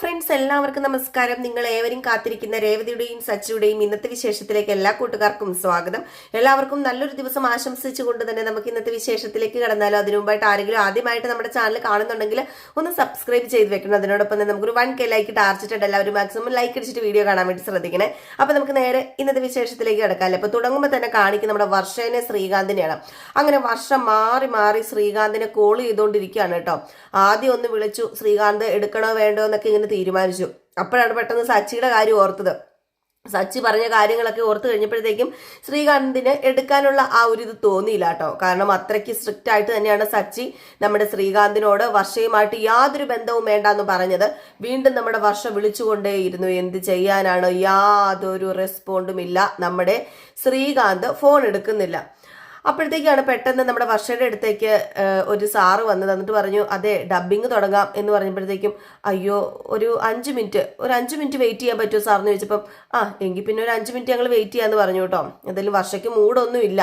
Friends എല്ലാവർക്കും നമസ്കാരം. നിങ്ങൾ ഏവരും കാത്തിരിക്കുന്ന രേവതിയുടെയും സച്ചിയുടെയും ഇന്നത്തെ വിശേഷത്തിലേക്ക് എല്ലാ കൂട്ടുകാർക്കും സ്വാഗതം. എല്ലാവർക്കും നല്ലൊരു ദിവസം ആശംസിച്ചുകൊണ്ട് തന്നെ നമുക്ക് ഇന്നത്തെ വിശേഷത്തിലേക്ക് കടന്നാലോ. അതിനു മുമ്പായിട്ട് ആരെങ്കിലും ആദ്യമായിട്ട് നമ്മുടെ ചാനൽ കാണുന്നുണ്ടെങ്കിൽ ഒന്ന് സബ്സ്ക്രൈബ് ചെയ്ത് വെക്കണം. അതിനോടൊപ്പം തന്നെ നമുക്കൊരു വൺ കെ ലൈക്ക് ടാർച്ചിട്ടുണ്ട് എല്ലാവരും മാക്സിമം ലൈക്ക് അടിച്ചിട്ട് വീഡിയോ കാണാൻ വേണ്ടി ശ്രദ്ധിക്കണേ. അപ്പൊ നമുക്ക് നേരെ ഇന്നത്തെ വിശേഷത്തിലേക്ക് കിടക്കാമല്ലോ അപ്പൊ തുടങ്ങുമ്പോൾ തന്നെ കാണിക്കുന്ന നമ്മുടെ വർഷേനെ ശ്രീകാന്തിനെയാണ്. അങ്ങനെ വർഷം മാറി മാറി ശ്രീകാന്തിനെ കോൾ ചെയ്തുകൊണ്ടിരിക്കുകയാണ് കേട്ടോ. ആദ്യം ഒന്ന് വിളിച്ചു ശ്രീകാന്ത് എടുക്കണോ വേണ്ടോ? എന്നൊക്കെ ഇങ്ങനെ തീരുമാനിച്ചു. അപ്പോഴാണ് പെട്ടെന്ന് സച്ചിയുടെ കാര്യം ഓർത്തത്. സച്ചി പറഞ്ഞ കാര്യങ്ങളൊക്കെ ഓർത്തു കഴിഞ്ഞപ്പോഴത്തേക്കും ശ്രീകാന്തിന് എടുക്കാനുള്ള ആ ഒരു ഇത് തോന്നിയില്ല കേട്ടോ. കാരണം അത്രയ്ക്ക് സ്ട്രിക്റ്റ് ആയിട്ട് തന്നെയാണ് സച്ചി നമ്മുടെ ശ്രീകാന്തിനോട് വർഷയുമായിട്ട് യാതൊരു ബന്ധവും വേണ്ട എന്ന് പറഞ്ഞത്. വീണ്ടും നമ്മുടെ വർഷ വിളിച്ചുകൊണ്ടേയിരുന്നു. എന്ത് ചെയ്യാനാണ്? യാതൊരു റെസ്പോണ്ടും ഇല്ല. നമ്മുടെ ശ്രീകാന്ത് ഫോൺ എടുക്കുന്നില്ല. അപ്പോഴത്തേക്കാണ് പെട്ടെന്ന് നമ്മുടെ വർഷയുടെ അടുത്തേക്ക് ഒരു സാറ് വന്ന് തന്നിട്ട് പറഞ്ഞു അതെ ഡബ്ബിങ് തുടങ്ങാം. എന്ന് പറഞ്ഞപ്പോഴത്തേക്കും അയ്യോ ഒരു അഞ്ച് മിനിറ്റ് ഒരു അഞ്ച് മിനിറ്റ് വെയിറ്റ് ചെയ്യാൻ പറ്റുമോ സാറെന്ന് ചോദിച്ചപ്പം ആ എങ്കിൽ പിന്നെ ഒരു അഞ്ച് മിനിറ്റ് ഞങ്ങൾ വെയിറ്റ് ചെയ്യാമെന്ന് പറഞ്ഞു കേട്ടോ. എന്തായാലും വർഷയ്ക്ക് മൂടൊന്നും ഇല്ല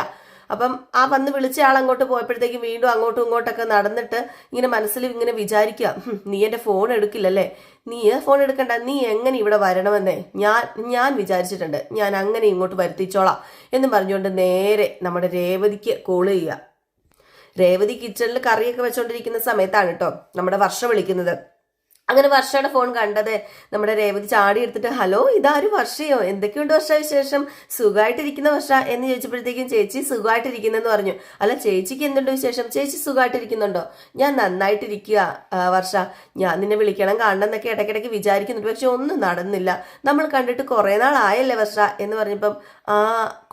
അപ്പം ആ വന്ന് വിളിച്ച ആൾ അങ്ങോട്ട് പോയപ്പോഴത്തേക്കും വീണ്ടും അങ്ങോട്ടും ഇങ്ങോട്ടൊക്കെ നടന്നിട്ട് ഇങ്ങനെ മനസ്സിൽ ഇങ്ങനെ വിചാരിക്കുക നീ എന്റെ ഫോൺ എടുക്കില്ലല്ലേ? നീ ഫോൺ എടുക്കണ്ട? നീ എങ്ങനെ ഇവിടെ വരണമെന്നേ? ഞാൻ ഞാൻ വിചാരിച്ചിട്ടുണ്ട് ഞാൻ അങ്ങനെ ഇങ്ങോട്ട് വരുത്തിച്ചോളാം എന്ന് പറഞ്ഞുകൊണ്ട് നേരെ നമ്മുടെ രേവതിക്ക് കോൾ ചെയ്യുക. രേവതി കിച്ചണിൽ കറിയൊക്കെ വെച്ചുകൊണ്ടിരിക്കുന്ന സമയത്താണ് കേട്ടോ നമ്മുടെ വർഷം വിളിക്കുന്നത്. അങ്ങനെ വർഷയുടെ ഫോൺ കണ്ടത് നമ്മുടെ രേവതി ചാടി എടുത്തിട്ട് ഹലോ ഇതാരും വർഷയോ? എന്തൊക്കെയുണ്ട് വർഷ വിശേഷം? സുഖമായിട്ടിരിക്കുന്ന വർഷ? എന്ന് ചോദിച്ചപ്പോഴത്തേക്കും ചേച്ചി സുഖമായിട്ടിരിക്കുന്നെന്ന് പറഞ്ഞു. അല്ല ചേച്ചിക്ക് എന്തുണ്ട് വിശേഷം? ചേച്ചി സുഖമായിട്ടിരിക്കുന്നുണ്ടോ ഞാൻ നന്നായിട്ടിരിക്കുക വർഷ. ഞാൻ നിന്നെ വിളിക്കണം കാണണം എന്നൊക്കെ ഇടയ്ക്കിടയ്ക്ക് വിചാരിക്കുന്നുണ്ട്. പക്ഷെ ഒന്നും നടന്നില്ല. നമ്മൾ കണ്ടിട്ട് കുറേ നാളായല്ലേ വർഷ? എന്ന് പറഞ്ഞപ്പം ആ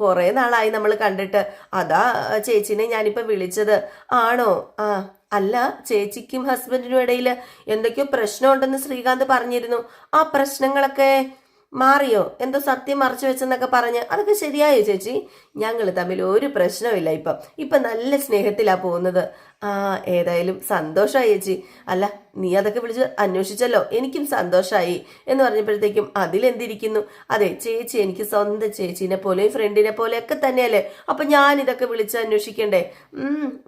കുറേ നാളായി നമ്മൾ കണ്ടിട്ട്. അതാ ചേച്ചിനെ ഞാനിപ്പോൾ വിളിച്ചത്. ആണോ? ആ അല്ല ചേച്ചിക്കും ഹസ്ബൻഡിനും ഇടയിൽ എന്തൊക്കെയോ പ്രശ്നമുണ്ടെന്ന് ശ്രീകാന്ത് പറഞ്ഞിരുന്നു. ആ പ്രശ്നങ്ങളൊക്കെ മാറിയോ? എന്തോ സത്യം മറച്ചു വെച്ചെന്നൊക്കെ പറഞ്ഞ്. അതൊക്കെ ശരിയായോ ചേച്ചി? ഞങ്ങൾ തമ്മിൽ ഒരു പ്രശ്നമില്ല ഇപ്പം. ഇപ്പം നല്ല സ്നേഹത്തിലാണ് പോകുന്നത്. ആ ഏതായാലും സന്തോഷമായി ചേച്ചി. അല്ല നീ അതൊക്കെ വിളിച്ച് അന്വേഷിച്ചല്ലോ. എനിക്കും സന്തോഷമായി എന്ന് പറഞ്ഞപ്പോഴത്തേക്കും അതിലെന്തിരിക്കുന്നു? അതെ ചേച്ചി എനിക്ക് സ്വന്തം ചേച്ചീനെ പോലെയും ഫ്രണ്ടിനെ പോലെയൊക്കെ തന്നെയല്ലേ? അപ്പം ഞാൻ ഇതൊക്കെ വിളിച്ച് അന്വേഷിക്കണ്ടേ?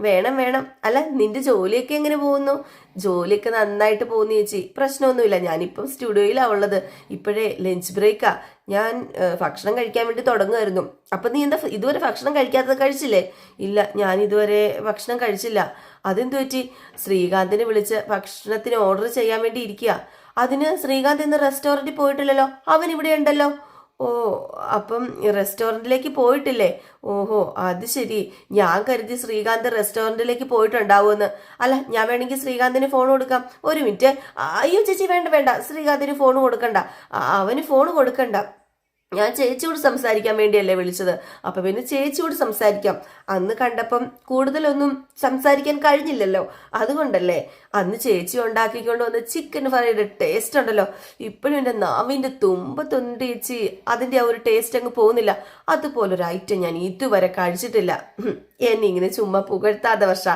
വേണം വേണം. അല്ല നിന്റെ ജോലിയൊക്കെ എങ്ങനെ പോകുന്നു? ജോലിയൊക്കെ നന്നായിട്ട് പോകുന്നു ചേച്ചി. പ്രശ്നമൊന്നുമില്ല. ഞാനിപ്പം സ്റ്റുഡിയോയിലാണ് ഉള്ളത്. ഇപ്പോഴേ ലഞ്ച് ബ്രേക്കാ. ഞാൻ ഭക്ഷണം കഴിക്കാൻ വേണ്ടി തുടങ്ങുമായിരുന്നു. അപ്പം നീ എന്താ ഇതുവരെ ഭക്ഷണം കഴിക്കാത്തത് കഴിച്ചില്ലേ? ഇല്ല ഞാൻ ഇതുവരെ ഭക്ഷണം കഴിച്ചില്ല. അതെന്തു പറ്റി? ശ്രീകാന്തിനെ വിളിച്ച് ഭക്ഷണത്തിന് ഓർഡർ ചെയ്യാൻ വേണ്ടി ഇരിക്കുക അതിന് ശ്രീകാന്ത് ഇന്ന് റെസ്റ്റോറന്റിൽ പോയിട്ടില്ലല്ലോ? അവൻ ഇവിടെ ഉണ്ടല്ലോ. ഓ അപ്പം റെസ്റ്റോറന്റിലേക്ക് പോയിട്ടില്ലേ? ഓഹോ അത് ശരി. ഞാൻ കരുതി ശ്രീകാന്ത് റെസ്റ്റോറന്റിലേക്ക് പോയിട്ടുണ്ടാവുമെന്ന്. അല്ല ഞാൻ വേണമെങ്കിൽ ശ്രീകാന്തിന് ഫോൺ കൊടുക്കാം. ഒരു മിനിറ്റ് അയ്യോ ചേച്ചി വേണ്ട വേണ്ട. ശ്രീകാന്തിന് ഫോൺ കൊടുക്കണ്ട. അവന് ഫോൺ കൊടുക്കണ്ട. ഞാൻ ചേച്ചിയോട് സംസാരിക്കാൻ വേണ്ടിയല്ലേ വിളിച്ചത്. അപ്പൊ പിന്നെ ചേച്ചിയോട് സംസാരിക്കാം. അന്ന് കണ്ടപ്പം കൂടുതലൊന്നും സംസാരിക്കാൻ കഴിഞ്ഞില്ലല്ലോ. അതുകൊണ്ടല്ലേ അന്ന് ചേച്ചി ഉണ്ടാക്കിക്കൊണ്ട് വന്ന ചിക്കൻ ഫ്രൈയുടെ ടേസ്റ്റ് ഉണ്ടല്ലോ. ഇപ്പോഴും എന്റെ നാവിന്റെ തുമ്പത്തൊണ്ട് ചേച്ചി അതിന്റെ ആ ഒരു ടേസ്റ്റ് അങ്ങ് പോകുന്നില്ല. അതുപോലൊരു ഐറ്റം ഞാൻ ഇതുവരെ കഴിച്ചിട്ടില്ല. എന്നെ ഇങ്ങനെ ചുമ്മാ പുകഴ്ത്താതെ വർഷ.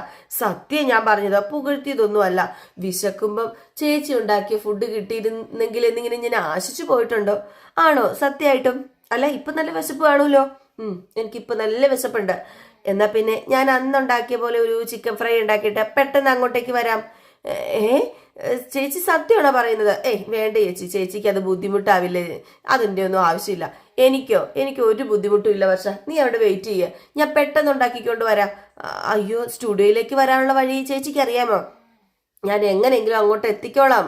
സത്യം ഞാൻ പറഞ്ഞതാ പുകഴ്ത്തിയതൊന്നുമല്ല. വിശക്കുമ്പം ചേച്ചി ഉണ്ടാക്കിയ ഫുഡ് കിട്ടിയിരുന്നെങ്കിൽ എന്നിങ്ങനെ ഞാൻ ആശിച്ചു പോയിട്ടുണ്ടോ? ആണോ? സത്യമായിട്ടും. അല്ല ഇപ്പൊ നല്ല വിശപ്പ് കാണുമല്ലോ. ഉം എനിക്കിപ്പോ നല്ല വിശപ്പുണ്ട്. എന്നാ പിന്നെ ഞാൻ അന്നുണ്ടാക്കിയ പോലെ ഒരു ചിക്കൻ ഫ്രൈ ഉണ്ടാക്കിയിട്ട് പെട്ടെന്ന് അങ്ങോട്ടേക്ക് വരാം. ഏ ചേച്ചി സത്യമാണോ പറയുന്നത്? ഏയ് വേണ്ട ചേച്ചി. ചേച്ചിക്ക് അത് ബുദ്ധിമുട്ടാവില്ലേ? അതിന്റെ ഒന്നും ആവശ്യമില്ല. എനിക്കോ? എനിക്ക് ഒരു ബുദ്ധിമുട്ടും ഇല്ല വർഷ. നീ അവിടെ വെയിറ്റ് ചെയ്യുക ഞാൻ പെട്ടെന്ന് ഉണ്ടാക്കിക്കൊണ്ട് വരാം. അയ്യോ സ്റ്റുഡിയോയിലേക്ക് വരാനുള്ള വഴി ചേച്ചിക്ക് അറിയാമോ? ഞാൻ എങ്ങനെയെങ്കിലും അങ്ങോട്ട് എത്തിക്കോളാം.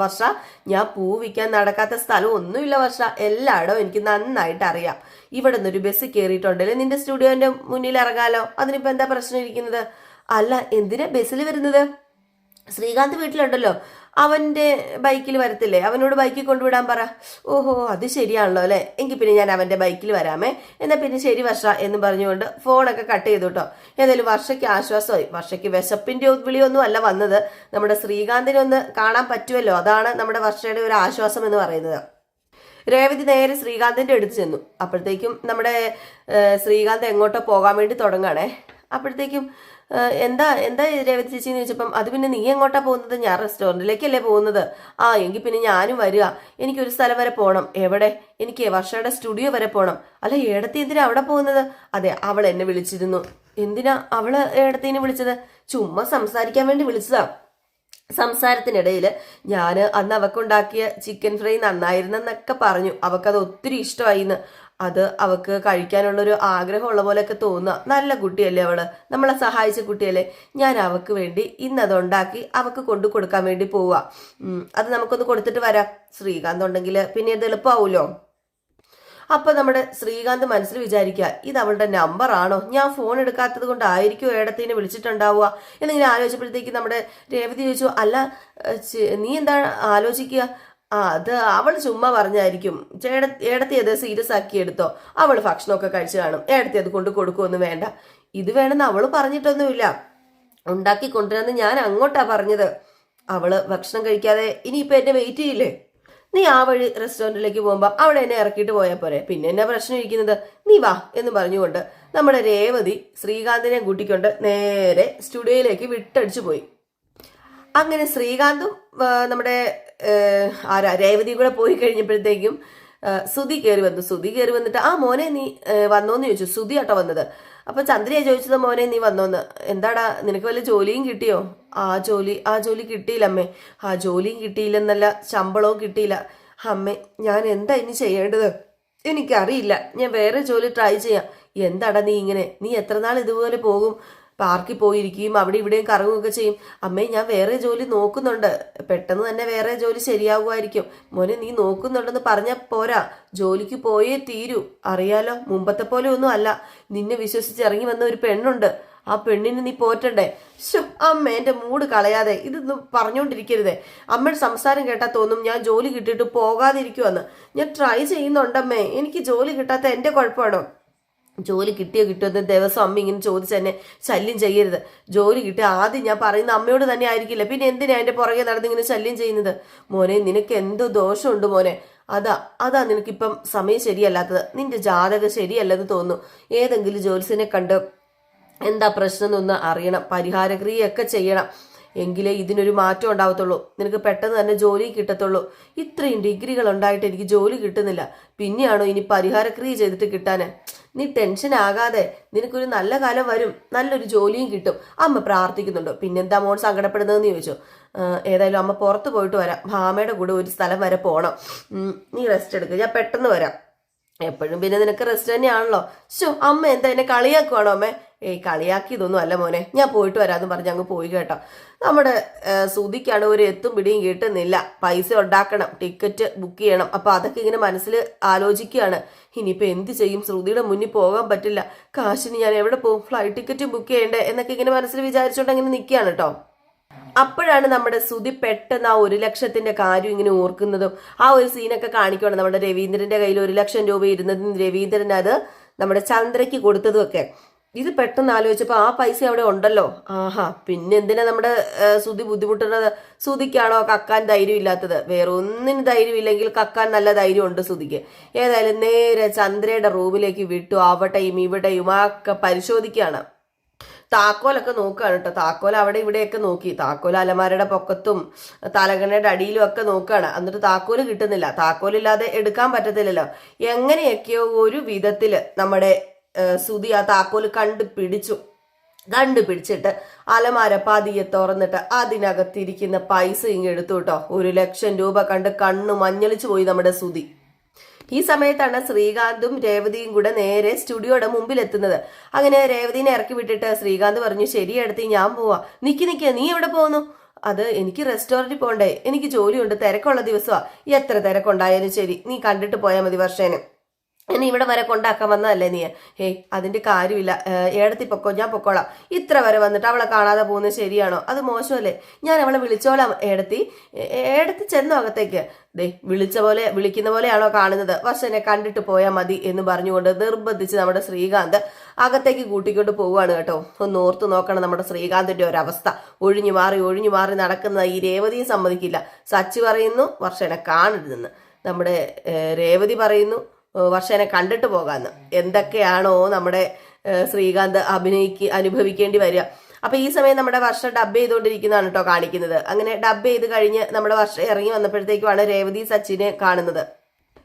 വർഷ ഞാൻ പൂ വിൽക്കാൻ നടക്കാത്ത സ്ഥലം ഒന്നുമില്ല വർഷ. എല്ലായിടവും എനിക്ക് നന്നായിട്ട് അറിയാം. ഇവിടെ നിന്നൊരു ബസ് കയറിയിട്ടുണ്ടല്ലേ നിന്റെ സ്റ്റുഡിയോന്റെ മുന്നിൽ ഇറങ്ങാലോ? അതിനിപ്പോ എന്താ പ്രശ്നം ഇരിക്കുന്നത്? അല്ല എന്തിനാ ബസ്സിൽ വരുന്നത്? ശ്രീകാന്ത് വീട്ടിലുണ്ടല്ലോ. അവന്റെ ബൈക്കിൽ വരത്തില്ലേ? അവനോട് ബൈക്കിൽ കൊണ്ടുവിടാൻ പറ. ഓഹോ അത് ശരിയാണല്ലോ അല്ലേ? എങ്കിൽ പിന്നെ ഞാൻ അവന്റെ ബൈക്കിൽ വരാമേ. എന്നാൽ പിന്നെ ശരി വർഷ എന്ന് പറഞ്ഞുകൊണ്ട് ഫോണൊക്കെ കട്ട് ചെയ്തു കേട്ടോ ഏതായാലും വർഷയ്ക്ക് ആശ്വാസമായി. വർഷയ്ക്ക് വിശപ്പിന്റെ ഉദ്വിളിയൊന്നും അല്ല വന്നത്. നമ്മുടെ ശ്രീകാന്തിനെ ഒന്ന് കാണാൻ പറ്റുമല്ലോ? അതാണ് നമ്മുടെ വർഷയുടെ ഒരു ആശ്വാസം എന്ന് പറയുന്നത്. രേവതി നേരെ ശ്രീകാന്തിന്റെ അടുത്ത് ചെന്നു. അപ്പോഴത്തേക്കും നമ്മുടെ ശ്രീകാന്ത് എങ്ങോട്ടോ പോകാൻ വേണ്ടി തുടങ്ങുകയാണേ. അപ്പോഴത്തേക്കും എന്താ എന്താ രേവതി ചേച്ചി എന്ന് ചോദിച്ചപ്പം അത് പിന്നെ നീ എങ്ങോട്ടാ പോകുന്നത്? ഞാൻ റെസ്റ്റോറന്റിലേക്കല്ലേ പോകുന്നത്. ആ എങ്കിൽ പിന്നെ ഞാനും വരിക. എനിക്കൊരു സ്ഥലം വരെ പോകണം എവിടെ? എനിക്ക് വർഷയുടെ സ്റ്റുഡിയോ വരെ പോകണം അല്ല ഏടത്തി എന്തിനാ അവിടെ പോകുന്നത്? അതെ അവൾ എന്നെ വിളിച്ചിരുന്നു. എന്തിനാ അവൾ ഏടത്തിനെ വിളിച്ചത്? ചുമ്മാ സംസാരിക്കാൻ വേണ്ടി വിളിച്ചതാ. സംസാരത്തിനിടയിൽ ഞാൻ അന്ന് അവക്കുണ്ടാക്കിയ ചിക്കൻ ഫ്രൈ നന്നായിരുന്നെന്നൊക്കെ പറഞ്ഞു. അവക്കത് ഒത്തിരി ഇഷ്ടമായിന്ന്. അത് അവക്ക് കഴിക്കാനുള്ളൊരു ആഗ്രഹമുള്ള പോലെയൊക്കെ തോന്നുക. നല്ല കുട്ടിയല്ലേ അവൾ. നമ്മളെ സഹായിച്ച കുട്ടിയല്ലേ. ഞാൻ അവക്ക് വേണ്ടി ഇന്ന് അത് ഉണ്ടാക്കി അവക്ക് കൊണ്ടു കൊടുക്കാൻ വേണ്ടി പോവുക. അത് നമുക്കൊന്ന് കൊടുത്തിട്ട് വരാം. ശ്രീകാന്ത് ഉണ്ടെങ്കിൽ പിന്നെ ഇത് എളുപ്പമാവുമല്ലോ അപ്പൊ നമ്മുടെ ശ്രീകാന്ത് മനസ്സിൽ വിചാരിക്കുക ഇത് അവളുടെ നമ്പർ ആണോ? ഞാൻ ഫോൺ എടുക്കാത്തത് കൊണ്ടായിരിക്കും ഏടത്തിനെ വിളിച്ചിട്ടുണ്ടാവുക? എന്നിങ്ങനെ ആലോചിച്ചപ്പോഴത്തേക്ക് നമ്മുടെ രേവതി ചോദിച്ചു അല്ല നീ എന്താ ആലോചിക്കുക? ആ അത് അവൾ ചുമ്മാ പറഞ്ഞായിരിക്കും. ചേട ഏടത്തി അത് സീരിയസ് ആക്കി എടുത്തോ. അവൾ ഭക്ഷണമൊക്കെ കഴിച്ചു കാണും. ഏടത്തി അത് കൊണ്ട് കൊടുക്കുമൊന്നും വേണ്ട. ഇത് വേണമെന്ന് അവൾ പറഞ്ഞിട്ടൊന്നുമില്ല. ഉണ്ടാക്കി കൊണ്ടുവരാന്ന് ഞാൻ അങ്ങോട്ടാ പറഞ്ഞത്. അവൾ ഭക്ഷണം കഴിക്കാതെ ഇനിയിപ്പോ എന്നെ വെയിറ്റ് ചെയ്യില്ലേ? നീ ആ വഴി റെസ്റ്റോറന്റിലേക്ക് പോകുമ്പോൾ അവിടെ എന്നെ ഇറക്കിയിട്ട് പോയാൽ പോരെ. പിന്നെ എന്നെ പ്രശ്നം ഇരിക്കുന്നത് നീ വാ എന്ന് പറഞ്ഞുകൊണ്ട് നമ്മുടെ രേവതി ശ്രീകാന്തിനെ കൂട്ടിക്കൊണ്ട് നേരെ സ്റ്റുഡിയോയിലേക്ക് വിട്ടടിച്ചു പോയി. അങ്ങനെ ശ്രീകാന്തും നമ്മുടെ ആരാ രേവതി കൂടെ പോയി കഴിഞ്ഞപ്പോഴത്തേക്കും സുധി കയറി വന്നു. സുധി കയറി വന്നിട്ട് ആ മോനെ നീ വന്നോന്ന് ചോദിച്ചു. സുധി ആട്ടോ വന്നത്. അപ്പൊ ചന്ദ്രയെ ചോദിച്ചത് മോനെ നീ വന്നോന്ന്. എന്താടാ നിനക്ക് വല്ല ജോലിയും കിട്ടിയോ? ആ ജോലി ആ ജോലി കിട്ടിയില്ല അമ്മേ. ആ ജോലിയും കിട്ടിയില്ലെന്നല്ല ശമ്പളവും കിട്ടിയില്ല. അമ്മേ ഞാൻ എന്താ ഇനി ചെയ്യേണ്ടത്? എനിക്കറിയില്ല. ഞാൻ വേറെ ജോലി ട്രൈ ചെയ്യാം. എന്താടാ നീ ഇങ്ങനെ? നീ എത്ര നാൾ ഇതുപോലെ പോകും? പാർക്കിൽ പോയിരിക്കുകയും അവിടെ ഇവിടെയും കറങ്ങുകയൊക്കെ ചെയ്യും. അമ്മേ ഞാൻ വേറെ ജോലി നോക്കുന്നുണ്ട്. പെട്ടെന്ന് തന്നെ വേറെ ജോലി ശരിയാകുമായിരിക്കും മോനെ നീ നോക്കുന്നുണ്ടെന്ന് പറഞ്ഞാൽ പോരാ. ജോലിക്ക് പോയേ തീരൂ. അറിയാലോ മുമ്പത്തെ പോലെ ഒന്നും അല്ല. നിന്നെ വിശ്വസിച്ച് ഇറങ്ങി വന്ന ഒരു പെണ്ണുണ്ട്. ആ പെണ്ണിന് നീ പോറ്റണ്ടേ? ശോ അമ്മ എന്റെ മൂഡ് കളയാതെ. ഇതൊന്നും പറഞ്ഞുകൊണ്ടിരിക്കരുതേ അമ്മയുടെ സംസാരം കേട്ടാ തോന്നും ഞാൻ ജോലി കിട്ടിയിട്ട് പോകാതിരിക്കുമെന്ന് ഞാൻ ട്രൈ ചെയ്യുന്നുണ്ടമ്മേ എനിക്ക് ജോലി കിട്ടാത്ത എന്റെ കുഴപ്പമാണോ? ജോലി കിട്ടിയോ കിട്ടിയോ എന്ന് ദിവസം അമ്മ ഇങ്ങനെ ചോദിച്ച് എന്നെ ശല്യം ചെയ്യരുത്. ജോലി കിട്ടിയ ആദ്യം ഞാൻ പറയുന്ന അമ്മയോട് തന്നെ ആയിരിക്കില്ല. പിന്നെ എന്തിനാ എന്റെ പുറകെ നടന്ന് ഇങ്ങനെ ശല്യം ചെയ്യുന്നത്? മോനെ നിനക്ക് എന്തോ ദോഷമുണ്ട് മോനെ? അതാ അതാ നിനക്കിപ്പം സമയം ശരിയല്ലാത്തത്. നിന്റെ ജാതകം ശരിയല്ലെന്ന് തോന്നുന്നു. ഏതെങ്കിലും ജോലിസിനെ കണ്ട് എന്താ പ്രശ്നം എന്നൊന്ന് അറിയണം. പരിഹാരക്രിയയൊക്കെ ചെയ്യണം. എങ്കിലേ ഇതിനൊരു മാറ്റം ഉണ്ടാവത്തുള്ളൂ. നിനക്ക് പെട്ടെന്ന് തന്നെ ജോലി കിട്ടത്തുള്ളൂ. ഇത്രയും ഡിഗ്രികൾ ഉണ്ടായിട്ട് എനിക്ക് ജോലി കിട്ടുന്നില്ല. പിന്നെയാണോ ഇനി പരിഹാരക്രിയ ചെയ്തിട്ട് കിട്ടാന്? നീ ടെൻഷൻ ആകാതെ നിനക്കൊരു നല്ല കാലം വരും നല്ലൊരു ജോലിയും കിട്ടും. അമ്മ പ്രാർത്ഥിക്കുന്നുണ്ടോ. പിന്നെന്താ മോൻ സങ്കടപ്പെടുന്നതെന്ന് ചോദിച്ചു. "ആ, ഏതായാലും അമ്മ പുറത്ത് പോയിട്ട് വരാം. ഭാമയുടെ കൂടെ ഒരു സ്ഥലം വരെ പോകണം നീ റെസ്റ്റ് എടുക്കുക ഞാൻ പെട്ടെന്ന് വരാം. എപ്പോഴും പിന്നെ നിനക്ക് റെസ്റ്റ് തന്നെയാണല്ലോ. ശോ അമ്മ എന്താ എന്നെ കളിയാക്കുവാണോ അമ്മേ? ഏയ് കളിയാക്കിയതൊന്നും അല്ല മോനെ. ഞാൻ പോയിട്ട് വരാമെന്ന് പറഞ്ഞ് അങ്ങ് പോയി കേട്ടോ. നമ്മുടെ സുതിക്കാണ് ഒരു എത്തും പിടിയും കിട്ടുന്നില്ല. പൈസ ഉണ്ടാക്കണം ടിക്കറ്റ് ബുക്ക് ചെയ്യണം. അപ്പൊ അതൊക്കെ ഇങ്ങനെ മനസ്സിൽ ആലോചിക്കുകയാണ്. ഇനിയിപ്പോ എന്ത് ചെയ്യും? ശ്രുതിയുടെ മുന്നിൽ പോകാൻ പറ്റില്ല. കാശിന് ഞാൻ എവിടെ പോകും? ഫ്ലൈറ്റ് ടിക്കറ്റ് ബുക്ക് ചെയ്യണ്ടേ എന്നൊക്കെ ഇങ്ങനെ മനസ്സിൽ വിചാരിച്ചോണ്ട് അങ്ങനെ നിൽക്കുകയാണ് കേട്ടോ. അപ്പോഴാണ് നമ്മുടെ സുധി പെട്ടെന്ന് ആ ഒരു ലക്ഷത്തിന്റെ കാര്യം ഇങ്ങനെ ഓർക്കുന്നതും. ആ ഒരു സീനൊക്കെ കാണിക്കുകയാണ് നമ്മുടെ രവീന്ദ്രന്റെ കയ്യിൽ ഒരു ലക്ഷം രൂപ ഇരുന്നതും. രവീന്ദ്രൻ അത് നമ്മുടെ ചന്ദ്രയ്ക്ക് കൊടുത്തതും ഒക്കെ ഇത് പെട്ടെന്ന് ആലോചിച്ചപ്പോൾ ആ പൈസ അവിടെ ഉണ്ടല്ലോ. ആഹാ പിന്നെ എന്തിനാ നമ്മുടെ സുതി ബുദ്ധിമുട്ടുന്നത്? സുതിക്കാണോ കക്കാൻ ധൈര്യം ഇല്ലാത്തത് വേറെ ഒന്നിനും ധൈര്യമില്ലെങ്കിൽ കക്കാൻ നല്ല ധൈര്യം ഉണ്ട് സുതിക്ക് ഏതായാലും നേരെ ചന്ദ്രയുടെ റൂമിലേക്ക് വിട്ടു അവിടെയും ഇവിടെയും ഒക്കെ പരിശോധിക്കുകയാണ്. താക്കോലൊക്കെ നോക്കുകയാണ് കേട്ടോ. താക്കോൽ അവിടെ ഇവിടെയൊക്കെ നോക്കി. താക്കോൽ അലമാരയുടെ പൊക്കത്തും തലകണയുടെ അടിയിലും ഒക്കെ നോക്കുകയാണ്. എന്നിട്ട് താക്കോൽ കിട്ടുന്നില്ല. താക്കോലില്ലാതെ എടുക്കാൻ പറ്റത്തില്ലല്ലോ. എങ്ങനെയൊക്കെയോ ഒരു വിധത്തിൽ നമ്മുടെ സുധി ആ താക്കോൽ കണ്ടുപിടിച്ചു കണ്ടുപിടിച്ചിട്ട് അലമാര പതിയെ തുറന്നിട്ട് അതിനകത്തിരിക്കുന്ന പൈസ ഇങ്ങ് എടുത്തു കേട്ടോ. ഒരു ലക്ഷം രൂപ കണ്ട് കണ്ണു മഞ്ഞളിച്ചു പോയി നമ്മുടെ സുതി ഈ സമയത്താണ് ശ്രീകാന്തും രേവതിയും കൂടെ നേരെ സ്റ്റുഡിയോയുടെ മുമ്പിൽ എത്തുന്നത് അങ്ങനെ രേവതിനെ ഇറക്കി വിട്ടിട്ട് ശ്രീകാന്ത് പറഞ്ഞു ശരി എടുത്തി ഞാൻ പോവാ. നിക്ക് നിക്ക് നീ എവിടെ പോകുന്നു അത് എനിക്ക് റെസ്റ്റോറന്റിൽ പോകണ്ടേ എനിക്ക് ജോലിയുണ്ട് തിരക്കുള്ള ദിവസമാ. എത്ര തിരക്കുണ്ടായാലും ശരി. നീ കണ്ടിട്ട് പോയാൽ മതി വർഷേന്. എന്നെ ഇവിടെ വരെ കൊണ്ടാക്കാൻ വന്നതല്ലേ നീ? ഏയ് അതിന്റെ കാര്യമില്ല. ഏടത്തി പൊക്കോ ഞാൻ പൊക്കോളാം. ഇത്ര വരെ വന്നിട്ട് അവളെ കാണാതെ പോകുന്നത് ശരിയാണോ? അത് മോശമല്ലേ? ഞാൻ അവളെ വിളിച്ചോളാം ഏടത്തി. ഏടത്തി ചെന്നു അകത്തേക്ക്. ദേ വിളിച്ച പോലെ വിളിക്കുന്ന പോലെയാണോ കാണുന്നത്. വർഷനെ കണ്ടിട്ട് പോയാൽ മതി എന്ന് പറഞ്ഞുകൊണ്ട് നിർബന്ധിച്ച് നമ്മുടെ ശ്രീകാന്ത് അകത്തേക്ക് കൂട്ടിക്കൊണ്ട് പോവുകയാണ് കേട്ടോ. ഒന്ന് ഓർത്ത് നോക്കണം നമ്മുടെ ശ്രീകാന്തിന്റെ ഒരവസ്ഥ. ഒഴിഞ്ഞു മാറി ഒഴിഞ്ഞു മാറി നടക്കുന്ന ഈ രേവതിയും സമ്മതിക്കില്ല. സച്ചി പറയുന്നു വർഷനെ കാണരുതെന്ന്. നമ്മുടെ രേവതി പറയുന്നു വർഷനെ കണ്ടിട്ട് പോകാന്ന്. എന്തൊക്കെയാണോ നമ്മുടെ ശ്രീകാന്ത് അഭിനയിക്ക് അനുഭവിക്കേണ്ടി വരിക. അപ്പൊ ഈ സമയം നമ്മുടെ വർഷ ഡബ് ചെയ്തുകൊണ്ടിരിക്കുന്നതാണ് കേട്ടോ കാണിക്കുന്നത്. അങ്ങനെ ഡബ് ചെയ്ത് കഴിഞ്ഞ് നമ്മുടെ വർഷം ഇറങ്ങി വന്നപ്പോഴത്തേക്കുമാണ് രേവതി സച്ചിനെ കാണുന്നത്.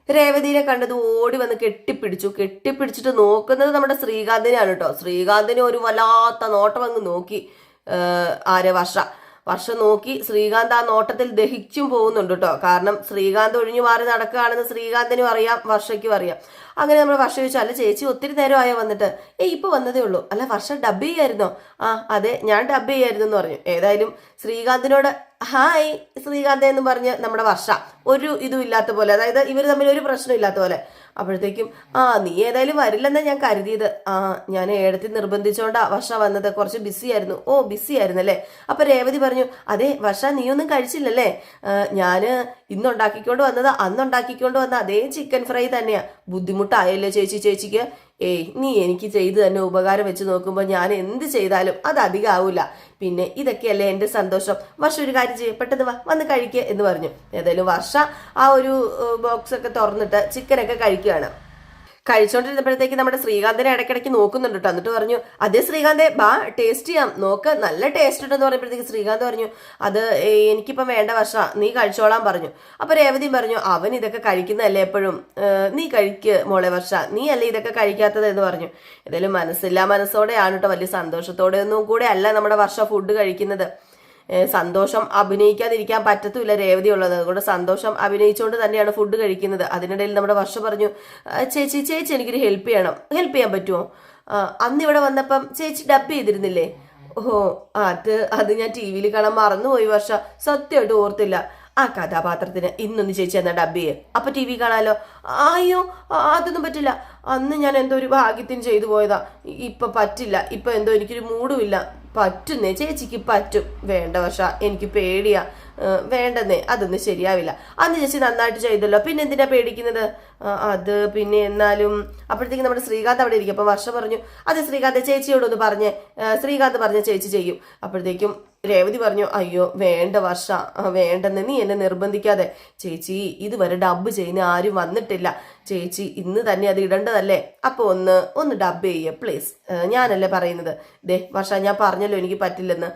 രേവതിനെ കണ്ടത് ഓടി വന്ന് കെട്ടിപ്പിടിച്ചു. കെട്ടിപ്പിടിച്ചിട്ട് നോക്കുന്നത് നമ്മുടെ ശ്രീകാന്തിനെയാണ് കേട്ടോ ശ്രീകാന്തിനെ ഒരു വല്ലാത്ത നോട്ടം അങ്ങ് നോക്കി ആരെ വർഷ. വർഷം നോക്കി ശ്രീകാന്ത് ആ നോട്ടത്തിൽ ദഹിച്ചും പോകുന്നുണ്ട് കേട്ടോ കാരണം ശ്രീകാന്ത് ഒഴിഞ്ഞു മാറി നടക്കുകയാണെന്ന് ശ്രീകാന്തിനും അറിയാം വർഷയ്ക്കും അറിയാം. അങ്ങനെ നമ്മൾ വർഷ ചോദിച്ചു അല്ല ചേച്ചി ഒത്തിരി നേരമായോ വന്നിട്ട്. ഏ ഇപ്പൊ വന്നതേ ഉള്ളൂ. അല്ല വർഷ ഡബ് ചെയ്യായിരുന്നോ? ആ അതെ ഞാൻ ഡബ് ചെയ്യായിരുന്നു എന്ന് പറഞ്ഞു. ഏതായാലും ശ്രീകാന്തിനോട് ഹായ് ശ്രീകാന്ത് എന്ന് പറഞ്ഞ് നമ്മുടെ വർഷ ഒരു ഇതും ഇല്ലാത്ത പോലെ അതായത് ഇവർ തമ്മിൽ ഒരു പ്രശ്നം ഇല്ലാത്ത പോലെ അപ്പോഴത്തേക്കും ആ നീ ഏതായാലും വരില്ലെന്നാ ഞാൻ കരുതിയത്. ആ ഞാൻ ഏടത്തി നിർബന്ധിച്ചോണ്ടാ വർഷ വന്നത്. കുറച്ച് ബിസി ആയിരുന്നു. ഓ ബിസി ആയിരുന്നല്ലേ? അപ്പൊ രേവതി പറഞ്ഞു അതെ വർഷ നീ ഒന്നും കഴിച്ചില്ലല്ലേ ഞാൻ ഇന്നുണ്ടാക്കിക്കൊണ്ട് വന്നത് അന്നുണ്ടാക്കിക്കൊണ്ട് വന്ന അതേ ചിക്കൻ ഫ്രൈ തന്നെയാ. ബുദ്ധിമുട്ടായല്ലേ ചേച്ചി ചേച്ചിക്ക്. ഏയ് നീ എനിക്ക് ചെയ്തു തന്നെ ഉപകാരം വെച്ച് നോക്കുമ്പോൾ ഞാൻ എന്ത് ചെയ്താലും അത് അധികം ആവൂല പിന്നെ ഇതൊക്കെയല്ലേ എന്റെ സന്തോഷം. വർഷ ഒരു കാര്യം ചെയ്യും പെട്ടെന്ന് വാ വന്ന് കഴിക്കുക എന്ന് പറഞ്ഞു. ഏതായാലും വർഷ ആ ഒരു ബോക്സ് ഒക്കെ തുറന്നിട്ട് ചിക്കനൊക്കെ കഴിക്കുകയാണ് കഴിച്ചോണ്ടിരുന്നപ്പോഴത്തേക്ക് നമ്മുടെ ശ്രീകാന്തിനെ ഇടയ്ക്കിടയ്ക്ക് നോക്കുന്നുണ്ട് കേട്ടോ എന്നിട്ട് പറഞ്ഞു അതേ ശ്രീകാന്തേ ബാ ടേസ്റ്റ് ചെയ്യാം. നോക്ക് നല്ല ടേസ്റ്റ് ഉണ്ടെന്ന് പറയുമ്പോഴത്തേക്ക് ശ്രീകാന്ത് പറഞ്ഞു അത് എനിക്കിപ്പം വേണ്ട വർഷ നീ കഴിച്ചോളാൻ പറഞ്ഞു. അപ്പൊ രേവതി പറഞ്ഞു അവൻ ഇതൊക്കെ കഴിക്കുന്നതല്ലേ എപ്പോഴും? നീ കഴിക്ക് മോളെ വർഷ നീ അല്ലേ ഇതൊക്കെ കഴിക്കാത്തത്? എന്ന് പറഞ്ഞു. ഏതായാലും മനസ്സില്ലാ മനസ്സോടെയാണ് കേട്ടോ വലിയ സന്തോഷത്തോടെ ഒന്നും കൂടെ അല്ല നമ്മുടെ വർഷ ഫുഡ് കഴിക്കുന്നത്. സന്തോഷം അഭിനയിക്കാതിരിക്കാൻ പറ്റത്തുമില്ല രേവതി ഉള്ളത്. അതുകൊണ്ട് സന്തോഷം അഭിനയിച്ചുകൊണ്ട് തന്നെയാണ് ഫുഡ് കഴിക്കുന്നത്. അതിനിടയിൽ നമ്മുടെ വർഷ പറഞ്ഞു "ആ, ചേച്ചി ചേച്ചി എനിക്കൊരു ഹെൽപ്പ് ചെയ്യണം. ഹെൽപ്പ് ചെയ്യാൻ പറ്റുമോ? അന്ന് ഇവിടെ വന്നപ്പം ചേച്ചി ഡബ് ചെയ്തിരുന്നില്ലേ? ഓ അത് അത് ഞാൻ ടി വിയിൽ കാണാൻ മറന്നുപോയി വർഷ. സത്യമായിട്ട് ഓർത്തില്ല. ആ കഥാപാത്രത്തിന് ഇന്നൊന്ന് ചേച്ചി എന്നാ ഡബ് ചെയ്യേ. അപ്പൊ ടി വി കാണാലോ? അയ്യോ അതൊന്നും പറ്റില്ല. അന്ന് ഞാൻ എന്തോ ഒരു ഭാഗ്യത്തിന് ചെയ്തു പോയതാ. ഇപ്പൊ പറ്റില്ല. ഇപ്പൊ എന്തോ എനിക്കൊരു മൂടുമില്ല പറ്റുന്നേ. ചേച്ചിക്ക് പറ്റും. വേണ്ട വർഷ എനിക്ക് പേടിയാ. വേണ്ടെന്നേ അതൊന്നും ശരിയാവില്ല. അന്ന് ചേച്ചി നന്നായിട്ട് ചെയ്തല്ലോ. പിന്നെ എന്തിനാ പേടിക്കുന്നത്? അത് പിന്നെ എന്നാലും അപ്പോഴത്തേക്ക് നമ്മുടെ ശ്രീകാന്ത് അവിടെ ഇരിക്കും. അപ്പൊ വർഷ പറഞ്ഞു അത് ശ്രീകാന്ത് ചേച്ചിയോടൊന്ന് പറഞ്ഞേ. ശ്രീകാന്ത് പറഞ്ഞ ചേച്ചി ചെയ്യും. അപ്പോഴത്തേക്കും രേവതി പറഞ്ഞു അയ്യോ വേണ്ട വർഷ വേണ്ടെന്ന് നീ എന്നെ നിർബന്ധിക്കാതെ. ചേച്ചി ഇതുവരെ ഡബ് ചെയ്യുന്ന ആരും വന്നിട്ടില്ല. ചേച്ചി ഇന്ന് തന്നെ അത് ഇടേണ്ടതല്ലേ? അപ്പൊ ഒന്ന് ഒന്ന് ഡബ് ചെയ്യ പ്ലീസ് ഞാനല്ലേ പറയുന്നത്. ദേ വർഷ ഞാൻ പറഞ്ഞല്ലോ എനിക്ക് പറ്റില്ലെന്ന്.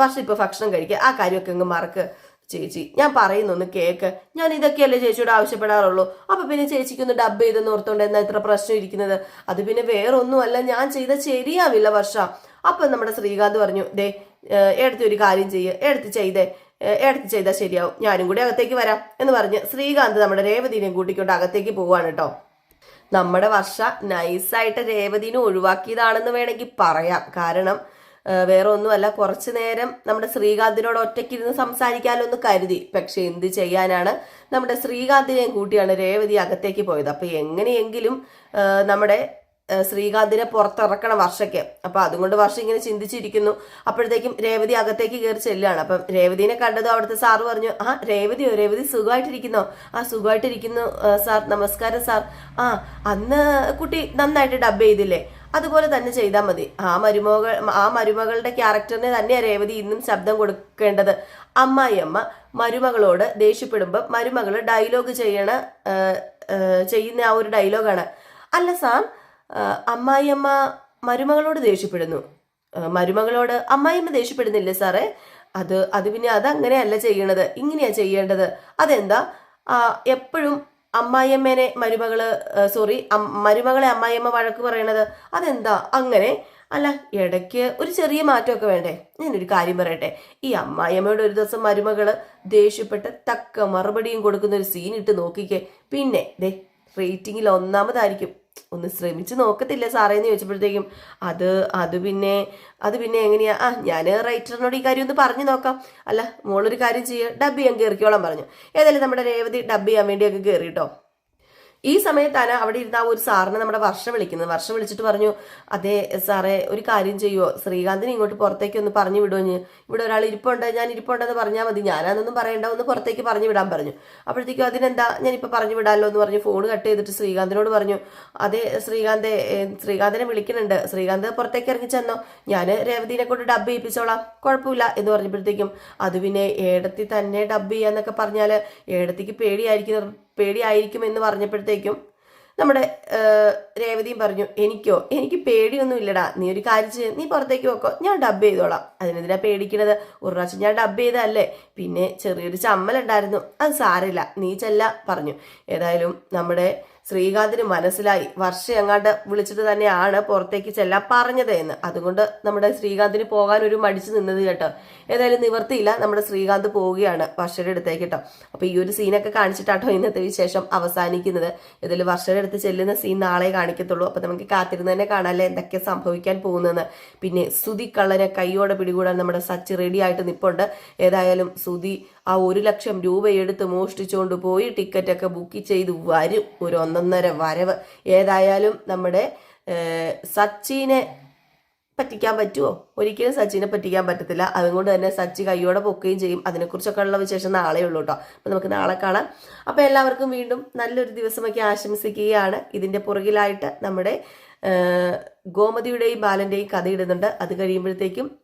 വർഷ ഇപ്പൊ ഭക്ഷണം കഴിക്കുക. ആ കാര്യമൊക്കെ അങ്ങ് മറക്ക്. ചേച്ചി ഞാൻ പറയുന്നൊന്ന് കേക്ക്. ഞാൻ ഇതൊക്കെയല്ലേ ചേച്ചിയോട് ആവശ്യപ്പെടാറുള്ളൂ. അപ്പൊ പിന്നെ ചേച്ചിക്ക് ഒന്ന് ഡബ് ചെയ്തെന്ന് ഓർത്തോണ്ട് എന്നാ ഇത്ര പ്രശ്നം ഇരിക്കുന്നത്? അത് പിന്നെ വേറൊന്നുമല്ല ഞാൻ ചെയ്ത ശരിയാവില്ല വർഷ. അപ്പൊ നമ്മുടെ ശ്രീകാന്ത് പറഞ്ഞു ദേ എടുത്ത് ഒരു കാര്യം ചെയ്യ്. എടുത്ത് ചെയ്തേ. എടുത്ത് ചെയ്താൽ ശരിയാവും. ഞാനും കൂടി അകത്തേക്ക് വരാം. എന്ന് പറഞ്ഞ് ശ്രീകാന്ത് നമ്മുടെ രേവതിനെയും കൂട്ടിക്കൊണ്ട് അകത്തേക്ക് പോവാണ് കേട്ടോ നമ്മുടെ വർഷ നൈസായിട്ട് രേവതിനെ ഒഴിവാക്കിയതാണെന്ന് വേണമെങ്കിൽ പറയാം. കാരണം വേറെ ഒന്നുമല്ല കുറച്ചു നേരം നമ്മുടെ ശ്രീകാന്തിനോട് ഒറ്റയ്ക്കിരുന്ന് സംസാരിക്കാമല്ലോ എന്ന് കരുതി. പക്ഷെ എന്ത് ചെയ്യാനാണ്? നമ്മുടെ ശ്രീകാന്തിനെയും കൂട്ടിയാണ് രേവതി അകത്തേക്ക് പോയത്. അപ്പൊ എങ്ങനെയെങ്കിലും നമ്മുടെ ശ്രീകാന്തിനെ പുറത്തിറക്കണം വർഷയ്ക്ക്. അപ്പൊ അതുകൊണ്ട് വർഷം ഇങ്ങനെ ചിന്തിച്ചിരിക്കുന്നു. അപ്പോഴത്തേക്കും രേവതി അകത്തേക്ക് കയറി ചെല്ലുകയാണ്. അപ്പം രേവതിനെ കണ്ടതും അവിടുത്തെ സാറ് പറഞ്ഞു ആ രേവതിയോ? രേവതി സുഖമായിട്ടിരിക്കുന്നോ? ആ സുഖമായിട്ടിരിക്കുന്നു സാർ. നമസ്കാരം സാർ. ആ അന്ന് കുട്ടി നന്നായിട്ട് ഡബ് ചെയ്തില്ലേ? അതുപോലെ തന്നെ ചെയ്താൽ മതി. ആ മരുമകൾ ആ മരുമകളുടെ ക്യാരക്ടറിനെ തന്നെ രേവതി ഇന്നും ശബ്ദം കൊടുക്കേണ്ടത് അമ്മായിയമ്മ മരുമകളോട് ദേഷ്യപ്പെടുമ്പോൾ മരുമകൾ ഡയലോഗ് ചെയ്യണ ചെയ്യുന്ന ആ ഒരു ഡയലോഗാണ്. അല്ല സാം അമ്മായിയമ്മ മരുമകളോട് ദേഷ്യപ്പെടുന്നു. മരുമകളോട് അമ്മായിയമ്മ ദേഷ്യപ്പെടുന്നില്ലേ സാറേ? അത് അത് പിന്നെ അതങ്ങനെയല്ല ചെയ്യണത്. ഇങ്ങനെയാ ചെയ്യേണ്ടത്. അതെന്താ? എപ്പോഴും അമ്മായിയമ്മേനെ മരുമകൾ സോറി മരുമകളെ അമ്മായിയമ്മ വഴക്ക് പറയണത് അതെന്താ? അങ്ങനെ. അല്ല ഇടയ്ക്ക് ഒരു ചെറിയ മാറ്റമൊക്കെ വേണ്ടേ? ഞാനൊരു കാര്യം പറയട്ടെ. ഈ അമ്മായിയമ്മയോട് ഒരു ദിവസം മരുമകൾ ദേഷ്യപ്പെട്ട് തക്ക മറുപടിയും കൊടുക്കുന്ന ഒരു സീൻ ഇട്ട് നോക്കിക്കേ. പിന്നെ ദേ റേറ്റിംഗിൽ ഒന്നാമതായിരിക്കും. ഒന്ന് ശ്രമിച്ച് നോക്കത്തില്ല സാറേ എന്ന് ചോദിച്ചപ്പോഴത്തേക്കും അത് അത് പിന്നെ അത് പിന്നെ എങ്ങനെയാ? ആ ഞാൻ റൈറ്ററിനോട് ഈ കാര്യം ഒന്ന് പറഞ്ഞു നോക്കാം. അല്ല മോളൊരു കാര്യം ചെയ്യുക ഡബ് ചെയ്യാൻ കയറിക്കോളാൻ പറഞ്ഞു. ഏതായാലും നമ്മുടെ രേവതി ഡബ് ചെയ്യാൻ വേണ്ടി അങ്ങ് ഈ സമയത്താണ് അവിടെ ഇരുന്ന ആ ഒരു സാറിനെ നമ്മുടെ വർഷം വിളിക്കുന്നത്. വർഷം വിളിച്ചിട്ട് പറഞ്ഞു അതെ സാറേ ഒരു കാര്യം ചെയ്യുമോ ശ്രീകാന്തിനെ ഇങ്ങോട്ട് പുറത്തേക്ക് ഒന്ന് പറഞ്ഞു വിടുമോ ഇവിടെ ഒരാൾ ഇരിപ്പുണ്ട് ഞാൻ ഇരിപ്പുണ്ടെന്ന് പറഞ്ഞാൽ മതി. ഞാനതൊന്നും പറയണ്ട ഒന്ന് പുറത്തേക്ക് പറഞ്ഞു വിടാൻ പറഞ്ഞു. അപ്പോഴത്തേക്കും അതിനെന്താ ഞാനിപ്പോൾ പറഞ്ഞു വിടാമല്ലോ എന്ന് പറഞ്ഞു ഫോൺ കട്ട് ചെയ്തിട്ട് ശ്രീകാന്തിനോട് പറഞ്ഞു അതെ ശ്രീകാന്തെ ശ്രീകാന്തിനെ വിളിക്കുന്നുണ്ട്. ശ്രീകാന്ത് പുറത്തേക്ക് ഇറങ്ങി ചെന്നോ. ഞാൻ രേവതിനെ കൊണ്ട് ഡബ് ചെയ്യിപ്പിച്ചോളാം. കുഴപ്പമില്ല എന്ന് പറഞ്ഞപ്പോഴത്തേക്കും അത് പിന്നെ ഏടത്തി തന്നെ ഡബ് ചെയ്യാന്നൊക്കെ പറഞ്ഞാൽ ഏടത്തിക്ക് പേടിയായിരിക്കും പേടിയായിരിക്കും എന്ന് പറഞ്ഞപ്പോഴത്തേക്കും നമ്മുടെ രേവതിയും പറഞ്ഞു എനിക്കോ? എനിക്ക് പേടിയൊന്നും ഇല്ലടാ നീ ഒരു കാര്യം ചെയ്യ. നീ പുറത്തേക്ക് വെക്കോ ഞാൻ ഡബ് ചെയ്തോളാം. അതിനെതിരെ പേടിക്കണത്. ഒരു പ്രാവശ്യം ഞാൻ ഡബ് ചെയ്തതല്ലേ? പിന്നെ ചെറിയൊരു ചമ്മലുണ്ടായിരുന്നു. അത് സാരമില്ല. നീ ചെല്ല പറഞ്ഞു. ഏതായാലും നമ്മുടെ ശ്രീകാന്തിന് മനസ്സിലായി. വർഷ എങ്ങാണ്ട് വിളിച്ചിട്ട് തന്നെയാണ് പുറത്തേക്ക് ചെല്ലാൻ പറഞ്ഞത് എന്ന്. അതുകൊണ്ട് നമ്മുടെ ശ്രീകാന്തിന് പോകാൻ ഒരു മടിച്ചു നിന്നത് കേട്ടോ. ഏതായാലും നിവർത്തിയില്ല നമ്മുടെ ശ്രീകാന്ത് പോവുകയാണ് വർഷയുടെ അടുത്തേക്ക് കേട്ടോ. അപ്പൊ ഈ ഒരു സീനൊക്കെ കാണിച്ചിട്ടാട്ടോ ഇന്നത്തെ വിശേഷം അവസാനിക്കുന്നത്. ഇതിൽ വർഷയുടെ അടുത്ത് ചെല്ലുന്ന സീൻ നാളെ കാണിക്കത്തുള്ളൂ. അപ്പൊ നമുക്ക് കാത്തിരുന്ന് തന്നെ കാണാല്ലേ എന്തൊക്കെ സംഭവിക്കാൻ പോകുന്നതെന്ന് പിന്നെ സുതി കള്ളനെ കൈയോടെ പിടികൂടാൻ നമ്മുടെ സച്ചി റെഡി ആയിട്ട് നിപ്പുണ്ട്. ഏതായാലും സുതി ആ ഒരു ലക്ഷം രൂപ എടുത്ത് മോഷ്ടിച്ചുകൊണ്ട് പോയി ടിക്കറ്റൊക്കെ ബുക്ക് ചെയ്ത് വരും. ഒരു ഒന്നൊന്നര വരവ്. ഏതായാലും നമ്മുടെ സച്ചിനെ പറ്റിക്കാൻ പറ്റുമോ ഒരിക്കലും സച്ചിനെ പറ്റിക്കാൻ പറ്റത്തില്ല. അതുകൊണ്ട് തന്നെ സച്ചി കൈയോടെ പൊക്കുകയും ചെയ്യും. അതിനെക്കുറിച്ചൊക്കെ ഉള്ള വിശേഷം നാളെ ഉള്ളൂ കേട്ടോ. അപ്പം നമുക്ക് നാളെ കാണാം. അപ്പോൾ എല്ലാവർക്കും വീണ്ടും നല്ലൊരു ദിവസമൊക്കെ ആശംസിക്കുകയാണ്. ഇതിന്റെ പുറകിലായിട്ട് നമ്മുടെ ഗോമതിയുടെയും ബാലന്റെയും കഥ ഇടുന്നുണ്ട്. അത് കഴിയുമ്പോഴത്തേക്കും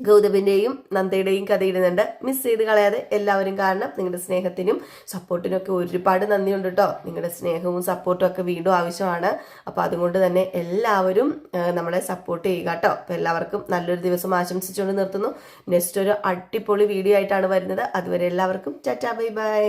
ഗൗതമിന്റെയും നന്ദയുടെയും കഥ ഇടുന്നുണ്ട്. മിസ് ചെയ്ത് കളയാതെ എല്ലാവരും കാരണം നിങ്ങളുടെ സ്നേഹത്തിനും സപ്പോർട്ടിനും ഒക്കെ ഒരുപാട് നന്ദിയുണ്ട് കേട്ടോ നിങ്ങളുടെ സ്നേഹവും സപ്പോർട്ടും ഒക്കെ വീണ്ടും ആവശ്യമാണ്. അപ്പോൾ അതുകൊണ്ട് തന്നെ എല്ലാവരും നമ്മളെ സപ്പോർട്ട് ചെയ്യുക കേട്ടോ അപ്പോൾ എല്ലാവർക്കും നല്ലൊരു ദിവസം ആശംസിച്ചുകൊണ്ട് നിർത്തുന്നു. നെക്സ്റ്റ് ഒരു അടിപൊളി വീഡിയോ ആയിട്ടാണ് വരുന്നത്. അതുവരെ എല്ലാവർക്കും ടാറ്റാ ബൈ ബൈ.